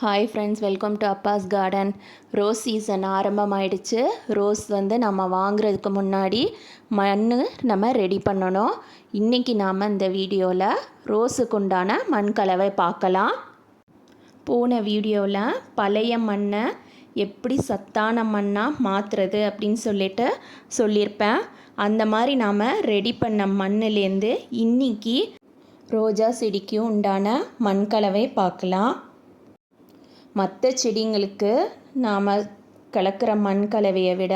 Hi friends welcome to Appa's garden rose season ஆரம்பமாயிடுச்சு. Rose வந்து நம்ம வாங்குறதுக்கு முன்னாடி மண் நம்ம ரெடி பண்ணணும். இன்றைக்கி நாம் இந்த வீடியோவில் ரோஸுக்கு உண்டான மண் கலவை பார்க்கலாம். போன வீடியோவில் பழைய மண்ணை எப்படி சத்தான மண்ணாக மாற்றுறது அப்படின்னு சொல்லிட்டு சொல்லியிருப்பேன். அந்த மாதிரி நாம் ரெடி பண்ண மண்ணுலேருந்து இன்னைக்கு ரோஜா செடிக்கு உண்டான மண் கலவை பார்க்கலாம். மற்ற செடிங்களுக்கு நாம் கலக்கிற மண் கலவையை விட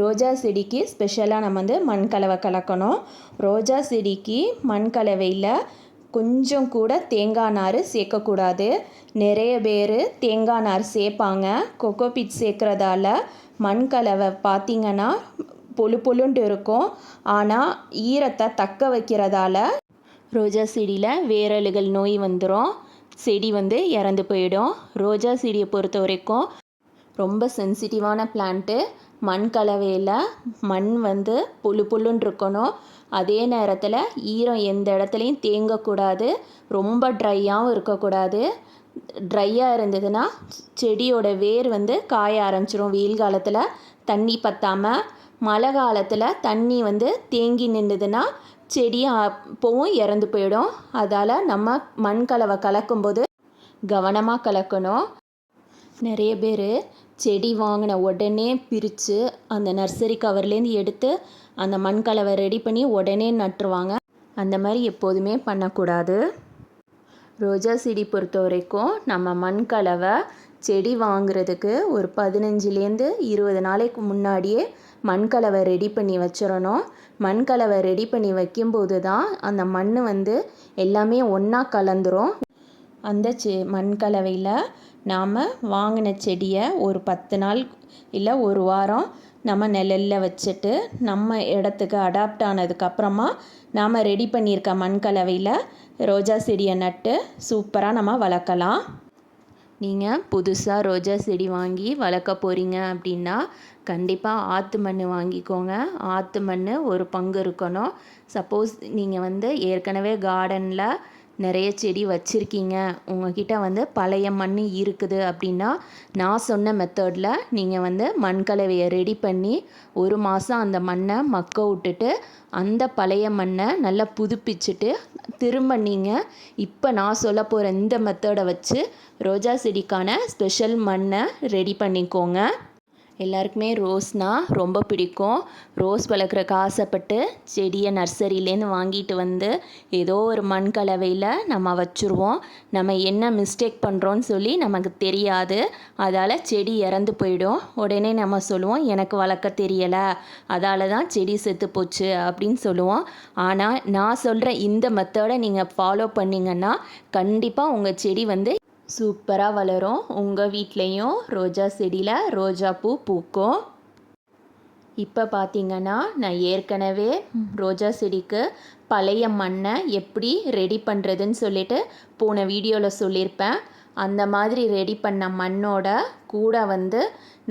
ரோஜா செடிக்கு ஸ்பெஷலாக நம்ம வந்து மண் கலவை கலக்கணும். ரோஜா செடிக்கு மண் கலவையில் கொஞ்சம் கூட தேங்காய் நார் சேர்க்கக்கூடாது. நிறைய பேர் தேங்காய் நார் சேர்ப்பாங்க. கொக்கோபிட் சேர்க்குறதால மண் கலவை பார்த்திங்கன்னா பொழு பொழுன்ட்டு இருக்கும். ஆனால் ஈரத்தை தக்க வைக்கிறதால ரோஜா செடியில் வேரலுகள் நோய் வந்துடும் செடி வந்து இறந்து போயிடும். ரோஜா செடியை பொறுத்த வரைக்கும் ரொம்ப சென்சிட்டிவான பிளான்ட்டு மண் கலவையில் மண் வந்து புழு புல்லுன்னு இருக்கணும். அதே நேரத்தில் ஈரம் எந்த இடத்துலையும் தேங்கக்கூடாது. ரொம்ப ட்ரையாகவும் இருக்கக்கூடாது. ட்ரையாக இருந்ததுன்னா செடியோட வேர் வந்து காய ஆரம்பிச்சிரும். வெயில் காலத்தில் தண்ணி பற்றாமல் மழை காலத்தில் தண்ணி வந்து தேங்கி நின்றுதுன்னா செடி அப்போவும் இறந்து போயிடும். அதால் நம்ம மண் கலவை கலக்கும்போது கவனமாக கலக்கணும். நிறைய பேர் செடி வாங்கின உடனே பிரித்து அந்த நர்சரி கவர்லேருந்து எடுத்து அந்த மண் கலவை ரெடி பண்ணி உடனே நட்டுருவாங்க. அந்த மாதிரி எப்போதுமே பண்ணக்கூடாது. ரோஜா செடி பொறுத்த வரைக்கும் நம்ம மண் கலவை செடி வாங்குறதுக்கு ஒரு பதினஞ்சுலேருந்து இருபது நாளைக்கு முன்னாடியே மண்கலவை ரெடி பண்ணி வச்சிடணும். மண்கலவை ரெடி பண்ணி வைக்கும்போது தான் அந்த மண் வந்து எல்லாமே ஒன்றா கலந்துரும். அந்த செ மண்கலவையில் நாம் வாங்கின செடியை ஒரு பத்து நாள் இல்லை ஒரு வாரம் நம்ம நிழலில் வச்சுட்டு நம்ம இடத்துக்கு அடாப்ட் ஆனதுக்கப்புறமா நாம் ரெடி பண்ணியிருக்க மண்கலவையில் ரோஜா செடியை நட்டு சூப்பராக நம்ம வளர்க்கலாம். நீங்கள் புதுசாக ரோஜா செடி வாங்கி வளர்க்க போகிறீங்க அப்படின்னா கண்டிப்பாக ஆற்று மண் வாங்கிக்கோங்க. ஆற்று மண் ஒரு பங்கு இருக்கணும். சப்போஸ் நீங்கள் வந்து ஏற்கனவே கார்டனில் நிறைய செடி வச்சுருக்கீங்க. உங்ககிட்ட வந்து பழைய மண் இருக்குது அப்படின்னா நான் சொன்ன மெத்தடில் நீங்கள் வந்து மண் கலவையை ரெடி பண்ணி ஒரு மாதம் அந்த மண்ணை மக்க விட்டுட்டு அந்த பழைய மண்ணை நல்லா புதுப்பிச்சுட்டு திரும்ப நீங்கள் இப்போ நான் சொல்ல போகிற இந்த மெத்தடை வச்சு ரோஜா செடிக்கான ஸ்பெஷல் மண்ணை ரெடி பண்ணிக்கோங்க. எல்லாருக்குமே ரோஸ்னால் ரொம்ப பிடிக்கும். ரோஸ் வளர்க்குறக்கு ஆசைப்பட்டு செடியை நர்சரியிலேருந்து வாங்கிட்டு வந்து ஏதோ ஒரு மண் கலவையில் நம்ம வச்சுருவோம். நம்ம என்ன மிஸ்டேக் பண்ணுறோன்னு சொல்லி நமக்கு தெரியாது. அதால் செடி இறந்து போயிடும். உடனே நம்ம சொல்லுவோம் எனக்கு வளர்க்க தெரியலை. அதால் தான் செடி செத்து போச்சு அப்படின்னு சொல்லுவோம். ஆனால் நான் சொல்கிற இந்த மெத்தடை நீங்கள் ஃபாலோ பண்ணிங்கன்னா கண்டிப்பாக உங்கள் செடி வந்து சூப்பராக வளரும். உங்கள் வீட்லேயும் ரோஜா செடியில் ரோஜா பூ பூக்கும். இப்போ பார்த்தீங்கன்னா நான் ஏற்கனவே ரோஜா செடிக்கு பழைய மண்ணை எப்படி ரெடி பண்ணுறதுன்னு சொல்லிட்டு போன வீடியோவில் சொல்லியிருப்பேன். அந்த மாதிரி ரெடி பண்ண மண்ணோட கூட வந்து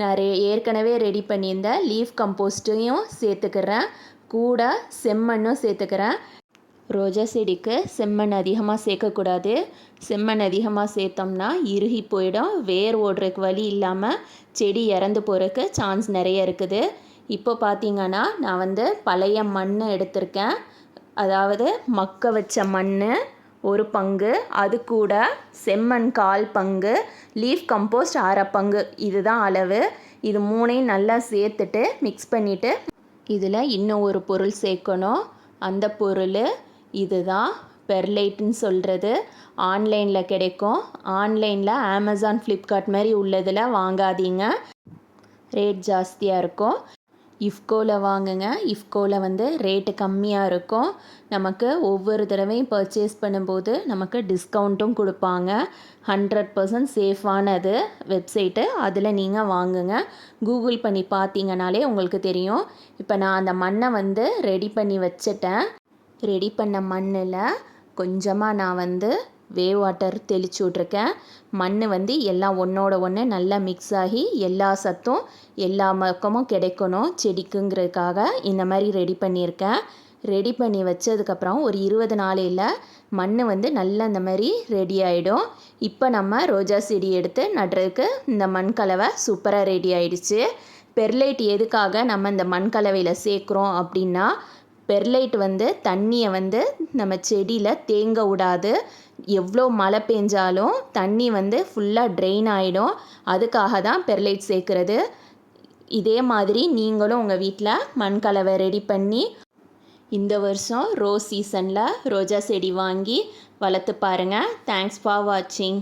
நான் ரெ ஏற்கனவே ரெடி பண்ணியிருந்த லீஃப் கம்போஸ்ட்டையும் சேர்த்துக்கிறேன். கூட செம்மண்ணும் சேர்த்துக்கிறேன். ரோஜா செடிக்கு செம்மண் அதிகமாக சேர்க்கக்கூடாது. செம்மண் அதிகமாக சேர்த்தோம்னா இறுகி போயிடும். வேர் ஓடுறதுக்கு வழி இல்லாமல் செடி இறந்து போகிறதுக்கு சான்ஸ் நிறைய இருக்குது. இப்போ பார்த்தீங்கன்னா நான் வந்து பழைய மண் எடுத்திருக்கேன். அதாவது மக்க வச்ச மண் ஒரு பங்கு அது கூட செம்மண் கால் பங்கு லீஃப் கம்போஸ்ட் அரை பங்கு. இதுதான் அளவு. இது மூணையும் நல்லா சேர்த்துட்டு மிக்ஸ் பண்ணிவிட்டு இதில் இன்னும் ஒரு பொருள் சேர்க்கணும். அந்த பொருள் இதுதான் பெர்லைட்னு சொல்கிறது ஆன்லைனில் கிடைக்கும். ஆன்லைனில் அமேசான் ஃப்ளிப்கார்ட் மாதிரி உள்ளதில் வாங்காதீங்க. ரேட் ஜாஸ்தியாக இருக்கும். இஃப்கோவில் வாங்குங்க. இஃப்கோவில் வந்து ரேட்டு கம்மியாக இருக்கும். நமக்கு ஒவ்வொரு தடவையும் பர்ச்சேஸ் பண்ணும்போது நமக்கு டிஸ்கவுண்ட்டும் கொடுப்பாங்க. ஹண்ட்ரட் பர்சன்ட் சேஃபானது வெப்சைட்டு அதில் நீங்கள் வாங்குங்க. கூகுள் பண்ணி பார்த்தீங்கனாலே உங்களுக்கு தெரியும். இப்போ நான் அந்த மண்ணை வந்து ரெடி பண்ணி வச்சுட்டேன். ரெடி பண்ண மண்ணில் கொஞ்சமாக நான் வந்து வேவ் வாட்டர் தெளிச்சு விட்ருக்கேன் மண் வந்து எல்லாம் ஒன்றோட ஒன்று நல்லா மிக்ஸ் ஆகி எல்லா சத்தும் எல்லா பக்கமும் கிடைக்கணும் செடிக்குங்கிறதுக்காக இந்த மாதிரி ரெடி பண்ணியிருக்கேன். ரெடி பண்ணி வச்சதுக்கப்புறம் ஒரு இருபது நாளையில் மண் வந்து நல்லா இந்த மாதிரி ரெடி ஆகிடும் இப்போ நம்ம ரோஜா செடி எடுத்து நடுறதுக்கு இந்த மண் கலவை சூப்பராக ரெடி ஆகிடுச்சு பெர்லைட் எதுக்காக நம்ம இந்த மண் கலவையில் சேர்க்குறோம் அப்படின்னா பெர்லைட் வந்து தண்ணியை வந்து நம்ம செடியில் தேங்க விடாது. எவ்வளோ மழை பெஞ்சாலும் தண்ணி வந்து ஃபுல்லாக ட்ரெயின் ஆகிடும் அதுக்காக தான் பெர்லைட் சேர்க்குறது. இதே மாதிரி நீங்களும் உங்கள் வீட்டில் மண் கலவை ரெடி பண்ணி இந்த வருஷம் ரோஸ் சீசனில் ரோஜா செடி வாங்கி வளர்த்து பாருங்கள் தேங்க்ஸ் ஃபார் வாட்சிங்